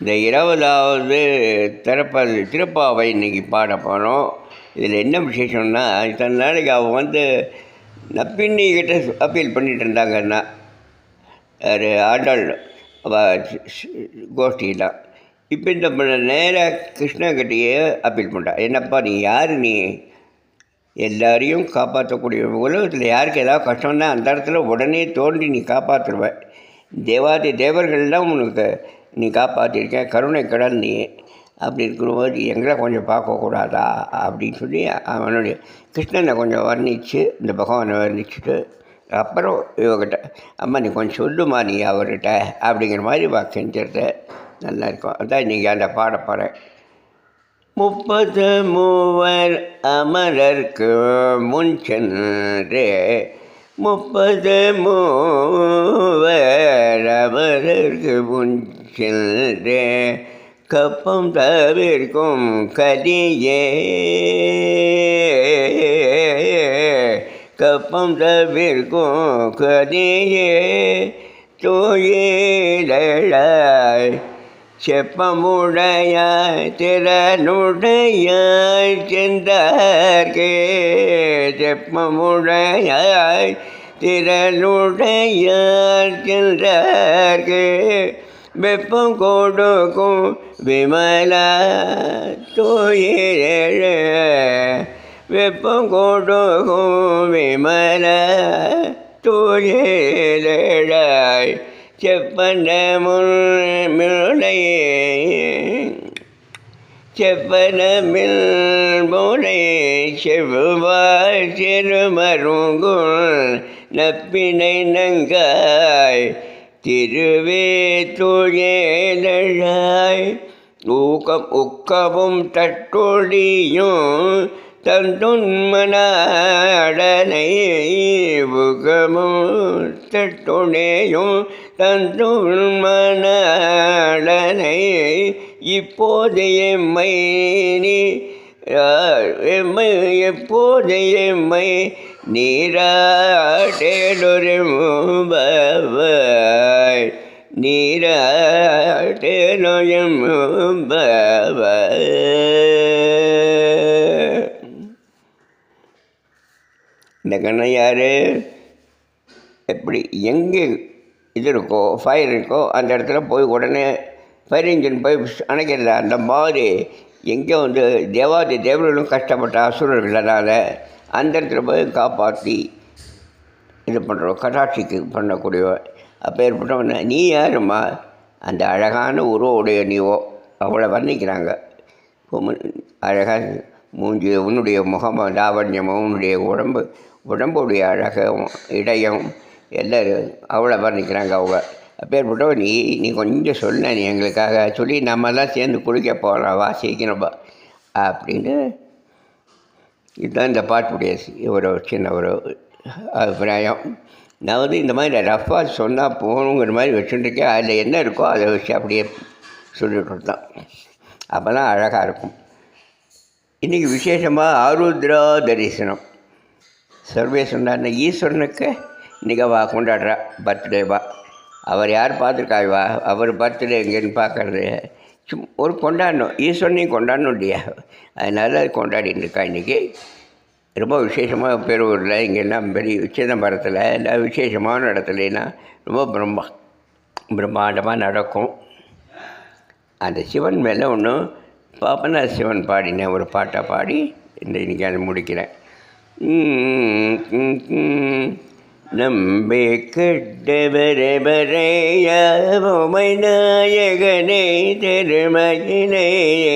இந்த இருபதாவது திறப்பது திருப்பாவை இன்னைக்கு பாட போகிறோம் இதில் என்ன விசேஷம்னா இத்தனை நாளைக்கு அவன் வந்து நப்பின்னி கிட்ட அப்பீல் பண்ணிகிட்டு இருந்தாங்கன்னா ஒரு ஆடல் அவள் இப்போ இந்த நேராக கிருஷ்ணகிட்டையே அப்பீல் பண்ணுறா என்னப்பா நீ யார் நீ? எல்லாரையும் காப்பாற்றக்கூடிய உலகத்தில் யாருக்கு ஏதாவது கஷ்டம்னா அந்த இடத்துல உடனே தோன்றி நீ காப்பாற்றுருவ தேவாதி தேவர்கள்லாம் உனக்கு நீ காப்பாற்றிருக்க கருணை கடல் நீ அப்படி இருக்கும்போது எங்களை கொஞ்சம் பார்க்கக்கூடாதா? அப்படின்னு சொல்லி அவனுடைய கிருஷ்ணனை கொஞ்சம் வர்ணித்து இந்த பகவானை வர்ணிச்சுட்டு அப்புறம் இவகிட்ட அம்மா நீ கொஞ்சம் சொல்லுமா நீ அவர்கிட்ட? அப்படிங்கிற மாதிரி வா செஞ்சிருந்த நல்லா இருக்கும். அதான் இன்றைக்கி அந்த பாட போகிறேன் முப்பது மூவர் அமரர்க்கு முன் சென்றே முப்பது மூவர் அமரர்க்கு முன் சென்றே கப்பம் தவிர்க்கும் கதியே கப்பம் தவிர்க்கும் கதியே தூயிலாய் செப்பமுடைய திறனுடைய சென்றார்கே செப்பமுடையாய் திறனுடையார் சென்றார்கே வெப்பம் கொடுக்கும் விமலா தூயிர. வெப்பம் கொடுக்கும் விமல தோயிலாய் செப்பன முனை செப்பன மில் முனை செவ்வாய் சிறுமருங்குள் நப்பினை நங்காய். திருவே துயேழாய் ஊக்கம் உக்கவும் தட்டொழியும் தந்துன்மனாடனை உகமும் தட்டுணையும் தந்துன்மனாடனை இப்போது எம்மை நீ எம்மை எப்போது எம்மை நீராட்டேடொரும்பாய் நீராட்டேனொயம்பாய் இந்த கண்ணன் யார் எப்படி எங்கே இது இருக்கோ ஃபயர் இருக்கோ அந்த இடத்துல போய் உடனே ஃபயர் இன்ஜின் போய் அணைக்கிறது அந்த மாதிரி எங்கே வந்து தேவாதி தேவர்களும் கஷ்டப்பட்ட அசுரர்களால் அந்த இடத்துல போய் காப்பாற்றி இது பண்ணுறோம் கடாட்சிக்கு பண்ணக்கூடிய அப்போ ஏற்பட்டவன நீ யாரும்மா? அந்த அழகான உருவுடைய நீவோ? அவளை வர்ணிக்கிறாங்க. அழகாக மூஞ்சி உன்னுடைய முகம் லாவண்யமும் உன்னுடைய உடம்பு உடம்புடைய அழகும் இடையும் எல்லோரும் அவளை வர்ணிக்கிறாங்க அவங்க. அப்பேற்பட்டவ நீ நீ கொஞ்சம் சொன்ன நீ எங்களுக்காக சொல்லி நம்மலாம் சேர்ந்து குளிக்க போகிறோம் வா சீக்கிரமா அப்படின்னு இதுதான் இந்த பாட்டுடைய ஒரு சின்ன ஒரு அபிப்பிராயம். நான் வந்து இந்த மாதிரி ரஃபாக சொன்னால் போகணுங்கிற மாதிரி வச்சுட்டுருக்கேன். அதில் என்ன இருக்கோ அதை வச்சு அப்படியே சொல்லிட்டு தான் அப்போ தான் அழகாக இருக்கும். இன்றைக்கி விசேஷமாக ஆருத்ரா தரிசனம். சர்வேஸ்வரன் ஈஸ்வரனுக்கு இன்றைக்கி அவள் கொண்டாடுறா பர்த்டேவா? அவர் யார் பார்த்துருக்காய்வா அவர் பர்த்டே எங்கேன்னு பார்க்கறது. சும் ஒரு கொண்டாடணும் ஈஸ்வரனையும் கொண்டாடணும் இல்லையா? அதனால் கொண்டாடிட்டு இருக்கா இன்றைக்கி ரொம்ப விசேஷமாக பேரூரில் இங்கெல்லாம் பெரிய சிதம்பரத்தில் எல்லாம் விசேஷமான இடத்துலனா ரொம்ப பிரம்மா பிரம்மாண்டமாக நடக்கும். அந்த சிவன் மேலே ஒன்றும் பாப்பனா சிவன் பாடினேன் ஒரு பாட்டை பாடி இந்த இன்றைக்கி அதை முடிக்கிறேன். நம்பி கெட்டவரவரையாவுமை நாயகனே திருமகினை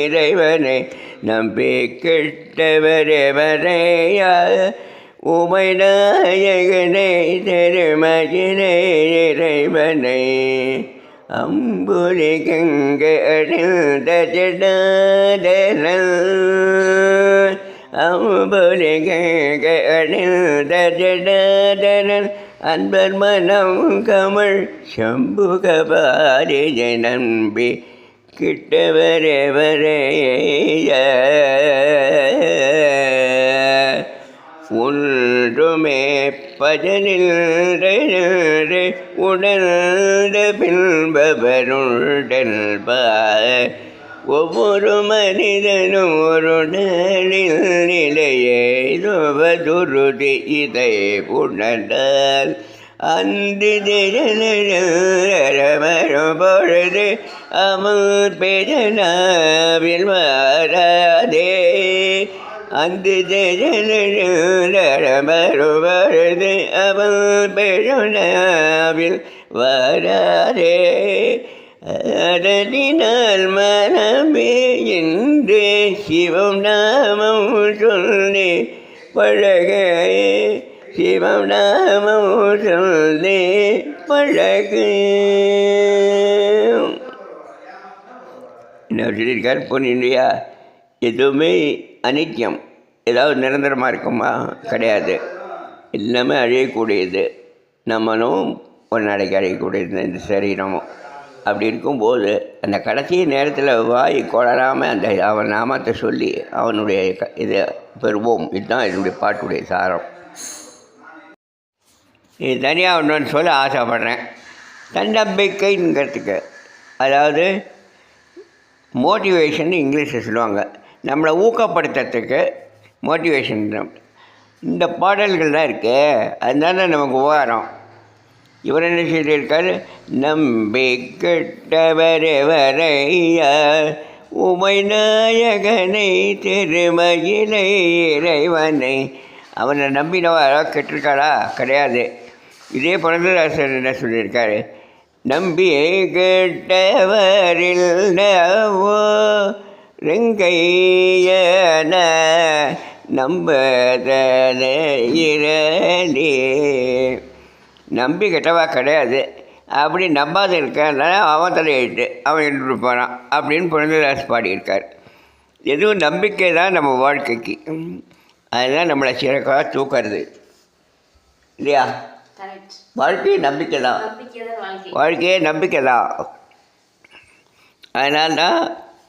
இறைவனே. நம்பி கெட்டவரவரையா? உமை நாயகனை திருமகினை இறைவனை. அம்புலி கங்கை அணிந்த ஜடாதரன் அம்புலி கங்கை அணிந்த ஜடாதரன் அன்பர் மனம் கமல் சம்புகபாரி நம்பி கிட்டவரே வரைய ஒன்றுமே பஜனில் உணர்ந்த பின்பவருடல்பார் ஒவ்வொரு மனிதனும் ஒரு நிலையே நிலையதுருதி இதை உணர்ந்தால். அன்று பொழுது அமர் பெருநாவில் வாராதே அன்று வருவது அவன் பெருநாவில் வராதே அதனால் மனமே என்று சிவம் நாமம் சொல்லி பழகே சிவம் நாமம் சொல்லே பழகு என்ன சொல்லியிருக்கார்? பொன்னியா எதுவுமே அனித்தியம் ஏதாவது நிரந்தரமாக இருக்குமா? கிடையாது. எல்லாமே அழியக்கூடியது. நம்மளும் ஒரு நாளைக்கு அழியக்கூடியது இந்த சரீரமும். அப்படி இருக்கும்போது அந்த கடைசி நேரத்தில் வாய் கொளராமல் அந்த அவன் நாமத்தை சொல்லி அவனுடைய க- இதை பெறுவோம். இதுதான் என்னுடைய பாட்டுடைய சாரம். இது தனியாக ஒன்றுன்னு சொல்ல ஆசைப்பட்றேன். தன்னம்பிக்கைங்கிறதுக்கு. அதாவது மோட்டிவேஷன் இங்கிலீஷில் சொல்லுவாங்க. நம்மளை ஊக்கப்படுத்துறதுக்கு மோட்டிவேஷன் இந்த பாடல்கள்லாம் இருக்குது அதனால நமக்கு உபகாரம். இவர் என்ன சொல்லியிருக்காரு? நம்பி கெட்டவரே வரையா உமை நாயகனை திருமயிலை இறைவனை. அவனை நம்பினவா யாராவது கெட்டிருக்காளா? கிடையாது. இதே பரந்தராசர் என்ன சொல்லியிருக்காரு? நம்பி கெட்டவரில் நவோ ரெங்கையன நம்பதே நம்பி கெட்டவா கிடையாது. அப்படி நம்பாத இருக்கனால அவன் தலையிட்டு அவன் இருந்து போகிறான் அப்படின்னு புரந்தராஸ் பாடியிருக்கார். எதுவும் நம்பிக்கை தான் நம்ம வாழ்க்கைக்கு. அதுதான் நம்மளை சிறக்காக தூக்கிறது. இல்லையா? கரெக்ட் வாழ்க்கை நம்பிக்கை தான் வாழ்க்கையே நம்பிக்கை தான் அதனால தான்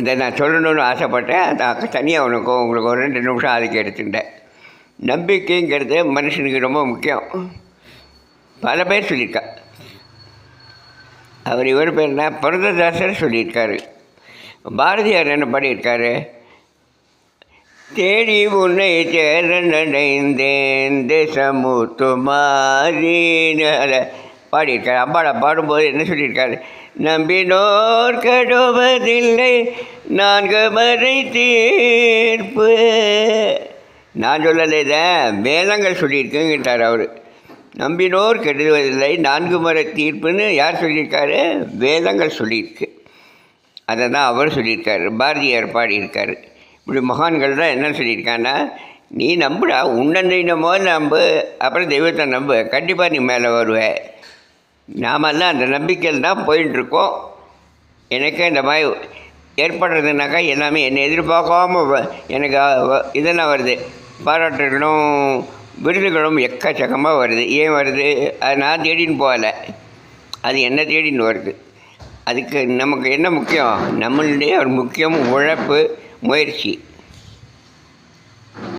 இதை நான் சொல்லணும்னு ஆசைப்பட்டேன். அதை தனியாக உனக்கு உங்களுக்கு ஒரு ரெண்டு நிமிஷம் அதுக்கு எடுத்துட்டேன் நம்பிக்கைங்கிறது மனுஷனுக்கு ரொம்ப முக்கியம். பல பேர் சொல்லியிருக்கா. அவர் இவர் பேர் என்ன புரந்ததாசர் சொல்லியிருக்காரு. பாரதியார் என்ன பாடியிருக்காரு தேடி உன்னை சேரடைந்தேன் தேசமுத்து மாறின பாடியிருக்காரு. அம்பாடா பாடும்போது என்ன சொல்லியிருக்காரு? நம்பினோர் கடுவதில்லை. நான்கு மறை தீர்ப்பு. நான் சொல்லலை இதை வேதங்கள் சொல்லியிருக்குங்கிட்டார் அவர். நம்பினோர் கெடுவதில்லை. நான்கு முறை தீர்ப்புன்னு யார் சொல்லியிருக்காரு? வேதங்கள் சொல்லியிருக்கு. அதை தான் அவர் சொல்லியிருக்காரு. பாரதியார் பாடியிருக்காரு. இப்படி மகான்கள் தான் என்ன சொல்லியிருக்காங்கன்னா நீ நம்புடா உன்னை போது நம்பு அப்புறம் தெய்வத்தை நம்பு கண்டிப்பாக நீ மேலே வருவ. நாமெல்லாம் அந்த நம்பிக்கையில் தான் போயிட்டுருக்கோம் எனக்கு இந்த மாதிரி ஏற்படுறதுனாக்கா எல்லாமே என்னை எதிர்பார்க்காம வ- எனக்கு இதெல்லாம் வருது. பாராட்டுகளும் விருதுகளும் எக்கச்சக்கமாக வருது. ஏன் வருது? அது நான் தேடின்னு போகலை. அது என்ன தேடின்னு வருது. அதுக்கு நமக்கு என்ன முக்கியம்? நம்மளுடைய ஒரு முக்கியம் உழைப்பு முயற்சி